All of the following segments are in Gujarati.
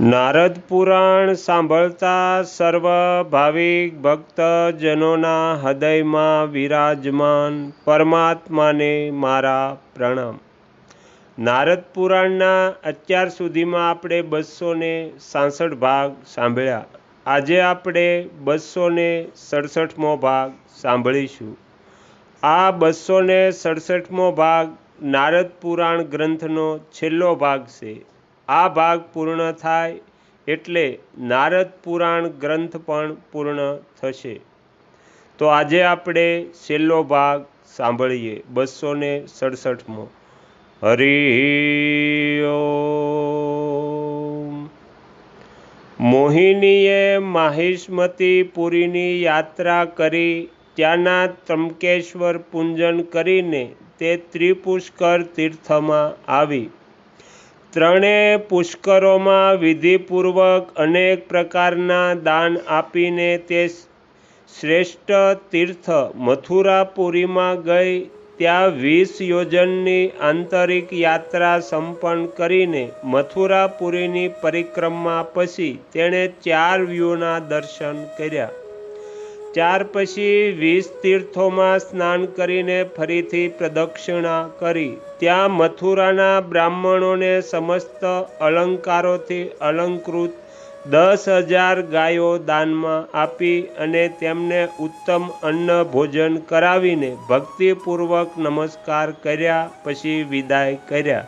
નારદ પુરાણ સાંભળતા સર્વ ભાવિક ભક્તજનોના હૃદયમાં વિરાજમાન પરમાત્માને મારા પ્રણામ. નારદ પુરાણના અત્યાર સુધીમાં આપણે બસો ને સાસઠ ભાગ સાંભળ્યા. આજે આપણે બસો ને સડસઠમો ભાગ સાંભળીશું. આ બસો ને સડસઠમો ભાગ નારદ પુરાણ ગ્રંથનો છેલ્લો ભાગ છે. આ ભાગ પૂર્ણ થાય એટલે નારદ પુરાણ ગ્રંથ પણ પૂર્ણ થશે. તો આજે આપણે છેલ્લો ભાગ સાંભળીએ બસો ને સડસઠમો. હરિ મોહિનીએ માહિષ્મતી પુરીની યાત્રા કરી, ત્યાંના ત્રંકેશ્વર પૂંજન કરીને તે ત્રિપુષ્કર તીર્થમાં આવી. ત્રણેય પુષ્કરોમાં વિધિપૂર્વક અનેક પ્રકારના દાન આપીને તે શ્રેષ્ઠ તીર્થ મથુરાપુરીમાં ગઈ. ત્યાં વીસ યોજનની આંતરિક યાત્રા સંપન્ન કરીને મથુરાપુરીની પરિક્રમા પછી તેણે ચાર વ્યૂહના દર્શન કર્યા. ત્યાર પછી વીસ તીર્થોમાં સ્નાન કરીને ફરીથી પ્રદક્ષિણા કરી. ત્યાં મથુરાના બ્રાહ્મણોને સમસ્ત અલંકારોથી અલંકૃત દસ હજાર ગાયો દાનમાં આપી અને તેમને ઉત્તમ અન્ન ભોજન કરાવીને ભક્તિપૂર્વક નમસ્કાર કર્યા, પછી વિદાય કર્યા.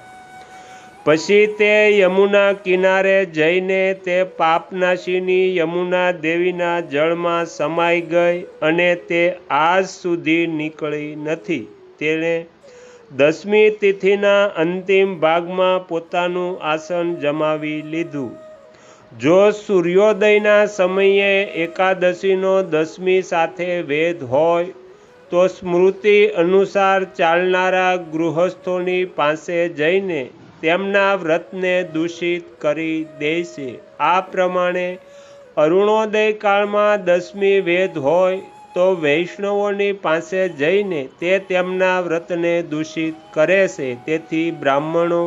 પછી તે યમુના કિનારે જઈને તે પાપનાશીની યમુના દેવીના જળમાં સમાઈ ગઈ અને તે આજ સુધી નીકળી નથી. તેણે દસમી તિથિના અંતિમ ભાગમાં પોતાનું આસન જમાવી લીધું. જો સૂર્યોદયના સમયે એકાદશીનો દસમી સાથે વેદ હોય, તો સ્મૃતિ અનુસાર ચાલનારા ગૃહસ્થોની પાસે જઈને તેમના વ્રતને દૂષિત કરી દેશે આ પ્રમાણે અરુણોદય કાળમાં દસમી વેદ હોય તો વૈષ્ણવોની પાસે જઈને તે તેમના વ્રતને દૂષિત કરે છે. તેથી બ્રાહ્મણો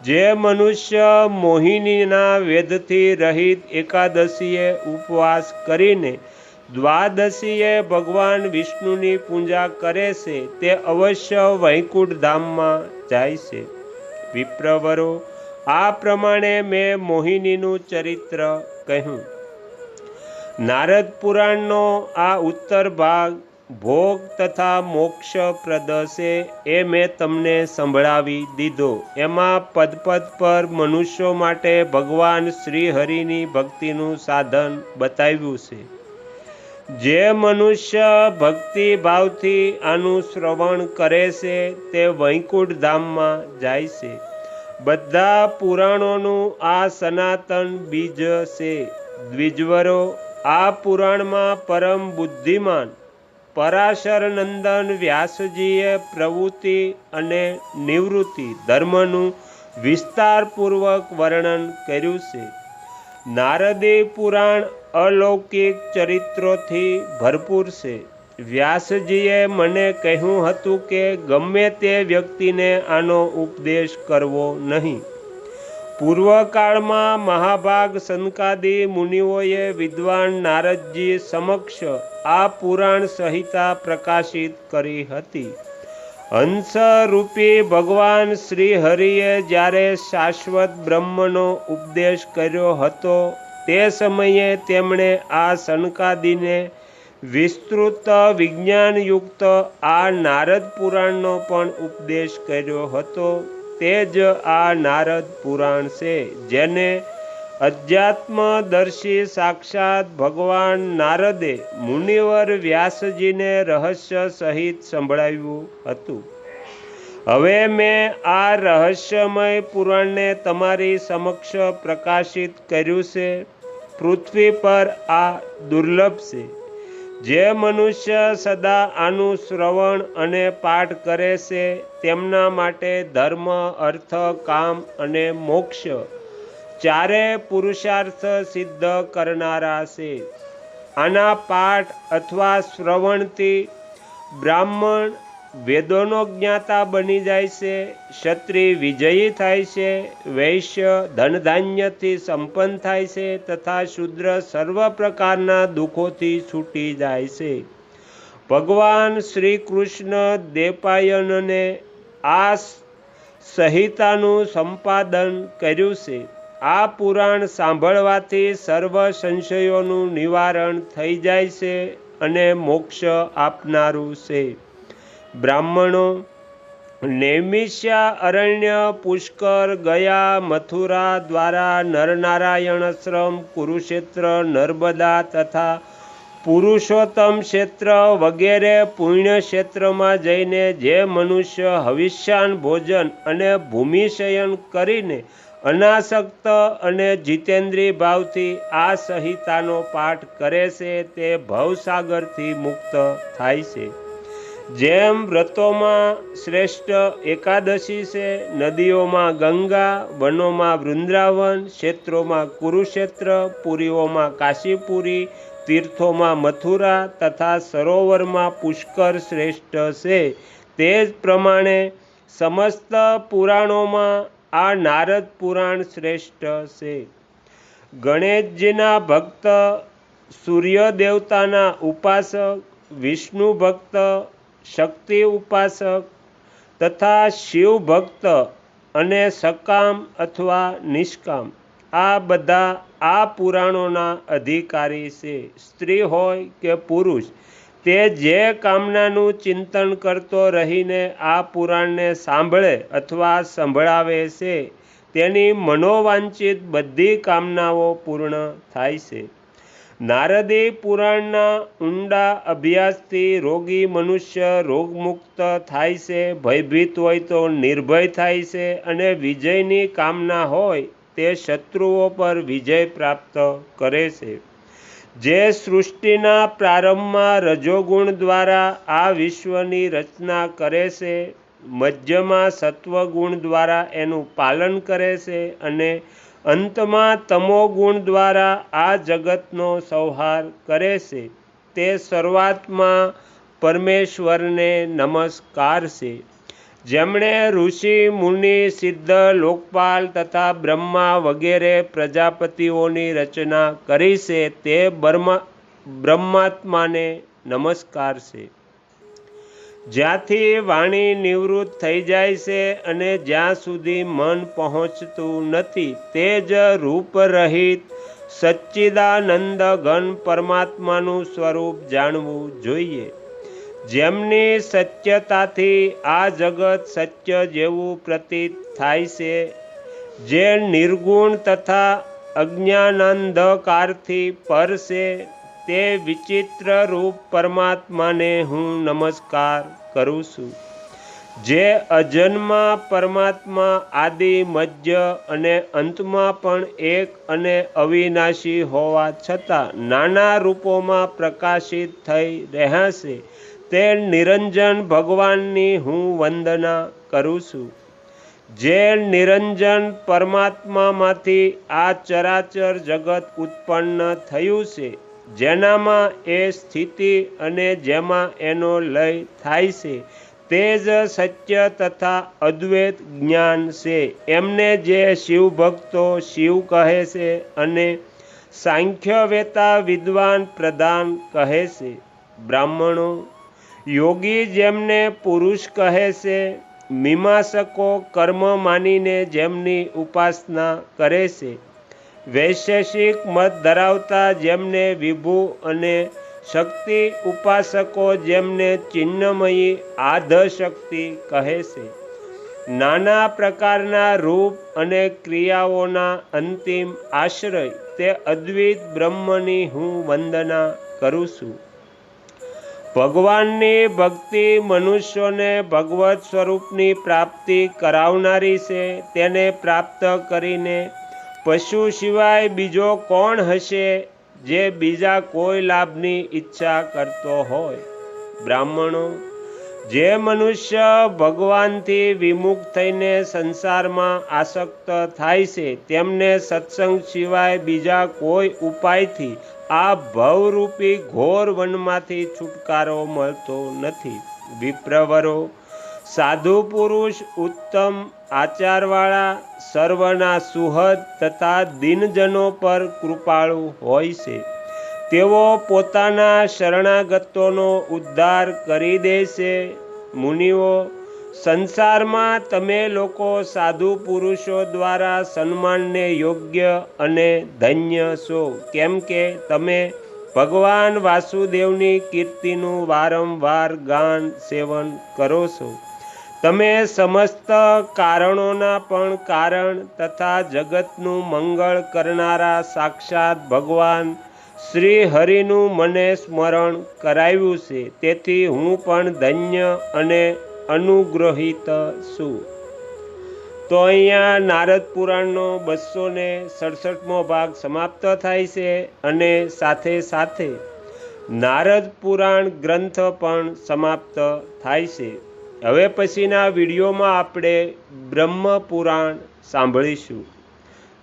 જે મનુષ્ય મોહિનીના વેદથી રહિત એકાદશીએ ઉપવાસ કરીને દ્વાદશીએ ભગવાન વિષ્ણુની પૂજા કરે છે, તે અવશ્ય વૈકુંઠ ધામમાં જાય છે. વિપ્રવરો, આ પ્રમાણે મેં મોહિનીનું ચરિત્ર કહ્યું. નારદ પુરાણનો આ ઉત્તર ભાગ ભોગ તથા મોક્ષપ્રદ છે એ મેં તમને સંભળાવી દીધો. એમાં પદપદ પર મનુષ્યો માટે ભગવાન શ્રી હરિની ભક્તિનું સાધન બતાવ્યું છે. જે મનુષ્ય ભક્તિ ભાવથી આનું શ્રવણ કરે છે, તે વૈકુંઠ ધામમાં જાય છે. બધા પુરાણોનું આ સનાતન બીજ છે. દ્વિજવરો આ પુરાણમાં પરમ બુદ્ધિમાન પરાશર નંદન વ્યાસજીએ પ્રવૃત્તિ અને નિવૃત્તિ ધર્મનું વિસ્તારપૂર્વક વર્ણન કર્યું છે. નારદી પુરાણ અલૌકિક ચરિત્રોથી ભરપૂર છે. વ્યાસજીએ મને કહ્યું હતું કે ગમે તે વ્યક્તિને આનો ઉપદેશ કરવો નહીં. પૂર્વકાળમાં મહાભાગ સંકાદી મુનિઓએ વિદ્વાન નારદજી સમક્ષ આ પુરાણ સંહિતા પ્રકાશિત કરી હતી. હંસ રૂપી ભગવાન શ્રી હરિએ જ્યારે શાશ્વત બ્રહ્મનો ઉપદેશ કર્યો હતો, તે સમયે તેમણે આ સનકાદીને વિસ્તૃત વિજ્ઞાનયુક્ત આ નારદ પુરાણનો પણ ઉપદેશ કર્યો હતો. તે જ આ નારદ પુરાણ છે, જેને અધ્યાત્મદર્શી સાક્ષાત ભગવાન નારદે મુનિવર વ્યાસજીને રહસ્ય સહિત સંભળાવ્યું હતું. હવે મેં આ રહસ્યમય પુરાણને તમારી સમક્ષ પ્રકાશિત કર્યું છે. પૃથ્વી પર આ દુર્લભ છે. જે મનુષ્ય સદા આનું શ્રવણ અને પાઠ કરે છે, તેમના માટે ધર્મ, અર્થ, કામ અને મોક્ષ ચારે પુરુષાર્થ સિદ્ધ કરનારા છે, આના પાઠ અથવા શ્રવણથી બ્રાહ્મણ વેદોનો જ્ઞાતા બની જાય છે, ક્ષત્રિય વિજયી થાય છે, વૈશ્ય ધનધાન્યથી સંપન્ન થાય છે તથા શુદ્ર સર્વ પ્રકારના દુઃખોથી છૂટી જાય છે. ભગવાન શ્રી કૃષ્ણ દેપાયનને આ સંહિતાનું સંપાદન કર્યું છે. આ પુરાણ સાંભળવાથી સર્વ સંશયોનું નિવારણ થઈ જાય છે અને મોક્ષ આપનારું છે. બ્રાહ્મણો, નૈમિષ્યા અરણ્ય પુષ્કર ગયા મથુરા દ્વારા નરનારાયણશ્રમ કુરુક્ષેત્ર, નર્મદા તથા પુરુષોત્તમ ક્ષેત્ર વગેરે પુણ્ય ક્ષેત્રમાં જઈને જે મનુષ્ય હવિષ્યાન ભોજન અને ભૂમિશયન કરીને અનાસક્ત અને જીતેન્દ્રિય ભાવથી આ સંહિતાનો પાઠ કરે છે તે ભવસાગરથી મુક્ત થાય છે. જેમ વ્રતોમાં શ્રેષ્ઠ એકાદશી છે, નદીઓમાં ગંગા, વનોમાં વૃંદાવન, ક્ષેત્રોમાં કુરુક્ષેત્ર, પુરીઓમાં કાશીપુરી, તીર્થોમાં મથુરા તથા સરોવરમાં પુષ્કર શ્રેષ્ઠ છે. તે જ પ્રમાણે સમસ્ત પુરાણોમાં આ નારદ પુરાણ શ્રેષ્ઠ છે. ગણેશજીના ભક્ત સૂર્ય દેવતાના ઉપાસક, વિષ્ણુ ભક્ત, શક્તિ ઉપાસક તથા શિવ ભક્ત અને સકામ અથવા નિષ્કામ. આ બધા આ પુરાણોના અધિકારી છે. સ્ત્રી હોય કે પુરુષ તે જે કામનાનું ચિંતન કરતો રહીને આ પુરાણને સાંભળે અથવા સંભળાવે છે, તેની મનોવાંચિત બધી કામનાઓ પૂર્ણ થાય છે. નારદી પુરાણના ઊંડા અભ્યાસથી રોગી મનુષ્ય રોગમુક્ત થાય છે, ભયભીત હોય તો નિર્ભય થાય છે અને વિજયની કામના હોય તે શત્રુઓ પર વિજય પ્રાપ્ત કરે છે. જે સૃષ્ટિના પ્રારંભમાં રજોગુણ દ્વારા આ વિશ્વની રચના કરે છે, મધ્યમાં સત્વગુણ દ્વારા એનું પાલન કરે છે અને અંતમાં તમોગુણ દ્વારા આ જગતનો સંહાર કરે છે. તે શરૂઆતમાં પરમેશ્વરને નમસ્કાર છે. જેમણે ઋષિ, મુનિ, સિદ્ધ, લોકપાલ તથા બ્રહ્મા વગેરે પ્રજાપતિઓની રચના કરી છે તે બ્રહ્મા, બ્રહ્માત્માને નમસ્કાર છે. જ્યાંથી વાણી નિવૃત્ત થઈ જાય છે અને જ્યાં સુધી મન પહોંચતું નથી તે જ રૂપરહિત સચ્ચિદાનંદ ઘન પરમાત્માનું સ્વરૂપ જાણવું જોઈએ. જેમની સત્યતાથી આ જગત સત્ય જેવું પ્રતીત થાય છે, જે નિર્ગુણ તથા અજ્ઞાનાંધકારથી પર છે, તે વિચિત્ર રૂપ પરમાત્માને હું નમસ્કાર કરું છું. જે અજન્મા પરમાત્મા આદિ, મધ્ય અને અંતમાં પણ એક અને અવિનાશી હોવા છતાં નાના રૂપોમાં પ્રકાશિત થઈ રહ્યા છે. તે નિરંજન ભગવાનની હું વંદના કરું છું. જે નિરંજન પરમાત્મામાંથી આ ચરાચર જગત ઉત્પન્ન થયું છે, જેનામાં એ સ્થિતિ અને જેમાં એનો લય થાય છે, તે જ સત્ય તથા અદ્વૈત જ્ઞાન છે. એમને જે શિવ ભક્તો શિવ કહે છે અને સાંખ્યવેતા વિદ્વાન પ્રધાન કહે છે. બ્રાહ્મણો યોગી જેમને પુરુષ કહે છે, મીમાંસકો કર્મ માનીને જેમની ઉપાસના કરે છે. વૈશેષિક મત ધરાવતા જેમને વિભુ અને શક્તિ ઉપાસકો જેમને ચિહ્નમયી આધશક્તિ કહે છે. નાના પ્રકારના રૂપ અને ક્રિયાઓના અંતિમ આશ્રય તે અદ્વૈત બ્રહ્મની હું વંદના કરું છું. ભગવાનની ભક્તિ મનુષ્યોને ભગવત સ્વરૂપની પ્રાપ્તિ કરાવનારી છે, તેને પ્રાપ્ત કરીને પશુ સિવાય બીજો કોણ હશે જે બીજા કોઈ લાભની ઈચ્છા કરતો હોય? બ્રાહ્મણો જે મનુષ્ય ભગવાનથી વિમુખ થઈને સંસારમાં આસક્ત થાય છે, તેમને સત્સંગ સિવાય બીજા કોઈ ઉપાયથી આ ભવરૂપી ઘોર વનમાંથી છુટકારો મળતો નથી. વિપ્રવરો, સાધુ પુરુષ, ઉત્તમ આચારવાળા, સર્વના સુહદ તથા દિનજનો પર કૃપાળુ હોય છે. તેઓ પોતાના શરણાગતોનો ઉદ્ધાર કરી દે છે મુનિઓ, સંસારમાં તમે લોકો સાધુ પુરુષો દ્વારા સન્માનને યોગ્ય અને ધન્ય છો, કેમ કે તમે ભગવાન વાસુદેવની કીર્તિનું વારંવાર ગાન સેવન કરો છો. તમે સમસ્ત કારણોના પણ કારણ તથા જગતનું મંગળ કરનારા સાક્ષાત ભગવાન શ્રી હરિનું મને સ્મરણ કરાવ્યું છે, તેથી હું પણ ધન્ય અને અનુગ્રહિત છું. તો અહીંયા નારદ પુરાણનો બસો ને સડસઠમો ભાગ સમાપ્ત થાય છે અને સાથે સાથે નારદ પુરાણ ગ્રંથ પણ સમાપ્ત થાય છે. હવે પછીના વિડીયોમાં આપણે બ્રહ્મ પુરાણ સાંભળીશું.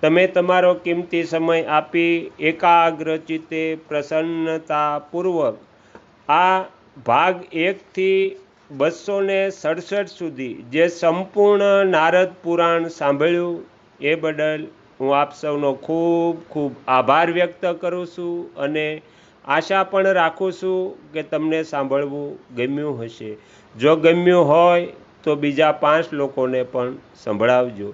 તમે તમારો કિંમતી સમય આપી એકાગ્ર ચિત્તે પ્રસન્નતાપૂર્વક આ ભાગ એકથી બસો ને સડસઠ સુધી જે સંપૂર્ણ નારદ પુરાણ સાંભળ્યું એ બદલ હું આપ સૌનો ખૂબ ખૂબ આભાર વ્યક્ત કરું છું અને આશા પણ રાખું છું કે તમને સાંભળવું ગમ્યું હશે. જો ગમ્યું હોય તો બીજા પાંચ લોકોને પણ સંભળાવજો.